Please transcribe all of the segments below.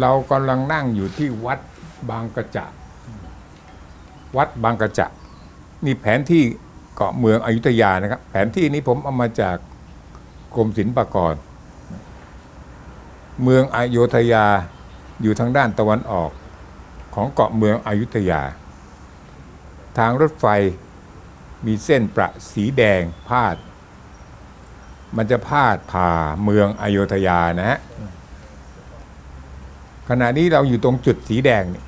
เรากำลังนั่งอยู่ที่วัดบางกระจะวัดบางกระจะนี่แผนที่เกาะเมืองอยุธยานะครับ แผนที่นี้ผมเอามาจากกรมศิลปากร เมืองอยุธยาอยู่ทางด้านตะวันออกของเกาะเมืองอยุธยา ทางรถไฟมีเส้นประสีแดงพาด มันจะพาดผ่าเมืองอยุธยานะฮะ ขณะนี้เราอยู่ตรงจุดสีแดงนี่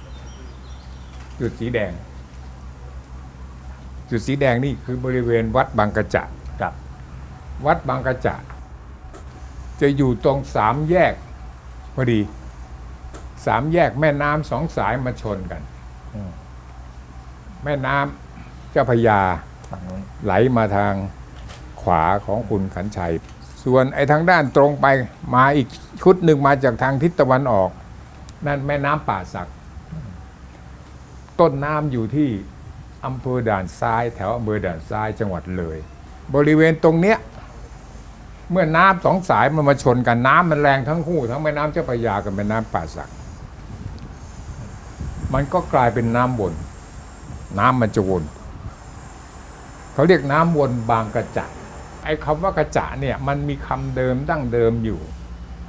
จุดสีแดง จุดสีแดงนี่คือบริเวณวัดบางกระจะครับ วัดบางกระจะจะอยู่ตรงสามแยกพอดีสามแยกแม่น้ำสองสายมาชนกันอืมแม่น้ำเจ้าพระยาฝั่งนู้นไหลมาทางขวาของคุณขันชัย ส่วนไอ้ทางด้านตรงไปมาอีกชุดหนึ่งมาจากทางทิศตะวันออก นั่นแม่น้ำป่าสัก ต้นน้ำอยู่ที่อำเภอด่านซ้าย แถวอำเภอด่านซ้ายจังหวัดเลย บริเวณตรงเนี้ยเมื่อน้ำสองสายมันมาชนกันน้ำมันแรงทั้งคู่ทั้งแม่น้ำเจ้าพระยากับแม่น้ำป่าสัก มันก็กลายเป็นน้ำวนน้ำมันจะวนเขาเรียกน้ำวนบางกระจะไอ้คำว่ากระจะเนี่ยมันมีคำเดิมดั้งเดิมอยู่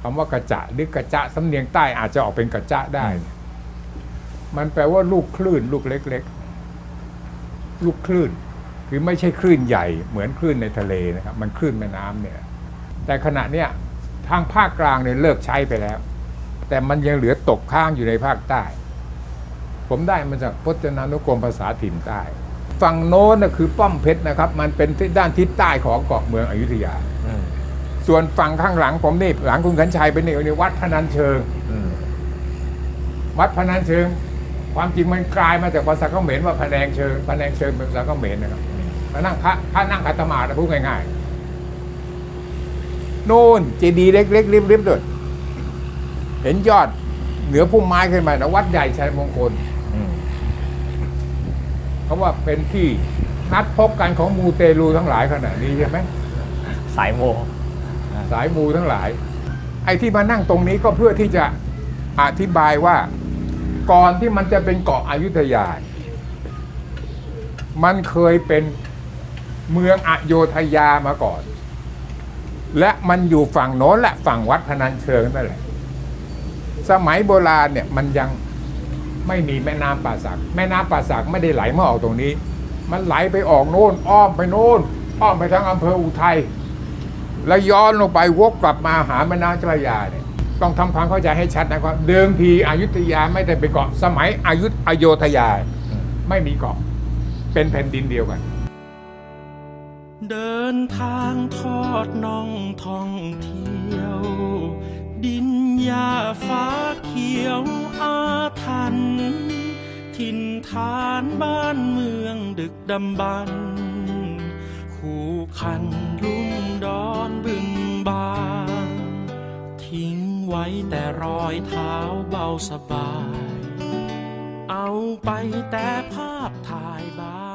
คำว่ากระจะหรือกระจะสำเนียงใต้อาจจะออกเป็นกระจะได้ มันแปลว่าลูกคลื่น ลูกเล็ก ๆ ลูกคลื่น คือไม่ใช่คลื่นใหญ่เหมือนคลื่นในทะเลนะครับ มันคลื่นแม่น้ำเนี่ย แต่ขณะเนี้ยทางภาคกลางเนี่ยเลิกใช้ไปแล้ว แต่มันยังเหลือตกค้างอยู่ในภาคใต้ ผมได้มาจากพจนานุกรมภาษาถิ่นใต้ฝั่งโน้นนะคือป้อมเพชรนะครับ มันเป็นที่ด้านทิศใต้ของเกาะเมืองอยุธยาอืม ส่วนฝั่งข้างหลังผมนี่หลังคุณขันชัยเป็นนี่นี่วัดพนัญเชิง อืมวัดพนัญเชิง ความจริงมันกลายมาจากภาษาเขมรว่าพะแนงเชิงพะแนงเชิงเป็นภาษาเขมรนะครับมานั่งพระพระนั่งขัตมาดนะพูดง่ายๆโน่นเจดีย์เล็กๆริบๆด้วยเห็นยอดเหนือพุ่มไม้ขึ้นมานะวัดใหญ่ชัยมงคลอืมเขาว่าเป็นที่นัดพบกันของมูเตลูทั้งหลายขนาดนี้ใช่ไหมสายโม สายมูทั้งหลาย ไอ้ที่มานั่งตรงนี้ก็เพื่อที่จะอธิบายว่าก่อนที่มันจะเป็นเกาะอยุธยา มันเคยเป็นเมืองอโยธยามาก่อน และมันอยู่ฝั่งโน้นแหละฝั่งวัดพนัญเชิงนั่นแหละ สมัยโบราณเนี่ยมันยังไม่มีแม่น้ำป่าสัก แม่น้ำป่าสักไม่ได้ไหลมาออกตรงนี้ มันไหลไปออกโน่นอ้อมไปโน่นอ้อมไปทางอำเภออุทัย แล้วย้อนลงไปวกกลับมาหาแม่น้ำเจ้าพระยาเนี่ยต้องทำความเข้าใจให้ชัดนะครับ เดิมทีอยุธยาไม่ได้เป็นเกาะสมัยอยุธอโยธยา ไม่มีเกาะเป็นแผ่นดินเดียวกัน เดินทางทอดน่องท่องเที่ยว ดินหญ้าฟ้าเขียวอาทันถิ่นฐานบ้านเมืองดึกดำบรรคู่คันลุ่ม ดอนบึงบางทิ้งไว้แต่รอยเท้าเบาสบาย เอาไปแต่ภาพถ่ายบา